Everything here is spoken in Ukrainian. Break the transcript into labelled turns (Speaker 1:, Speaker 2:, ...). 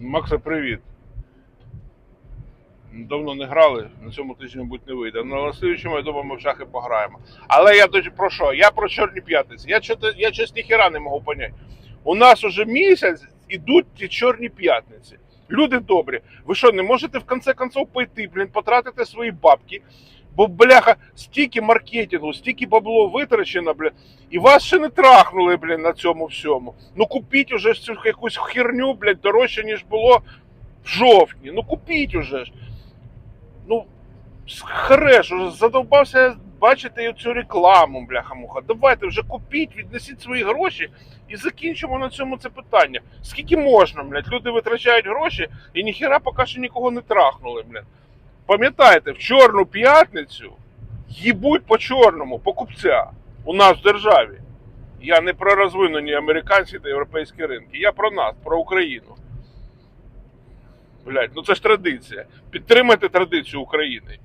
Speaker 1: Макса, привіт. Давно не грали, на цьому тижні, мабуть, не вийде. На слідчому, я думаю, ми в шахи пограємо. Але я тоді про що? Я про Чорні п'ятниці. Я чого я щось ніхіра не можу поняти. У нас уже місяць ідуть ті чорні п'ятниці. Люди добрі, ви що, не можете в кінці концов пойти, блін, потратити свої бабки? Бо, бляха, стільки маркетингу, стільки бабло витрачено, блін, і вас ще не трахнули, блін, на цьому всьому. Ну купіть уже цю якусь херню, блядь, дорожче, ніж було в жовтні. Ну купіть уже ж. Ну, хреш, уже задовбався бачити цю рекламу, бляха-муха. Давайте вже купіть, віднесіть свої гроші і закінчимо на цьому це питання. Скільки можна, блядь? Люди витрачають гроші і ніхіра поки що нікого не трахнули, блядь. Пам'ятайте, в Чорну п'ятницю їбуть по чорному, покупця у нас в державі. Я не про розвинені американські та європейські ринки. Я про нас, про Україну. Блять, ну це ж традиція. Підтримайте традицію України.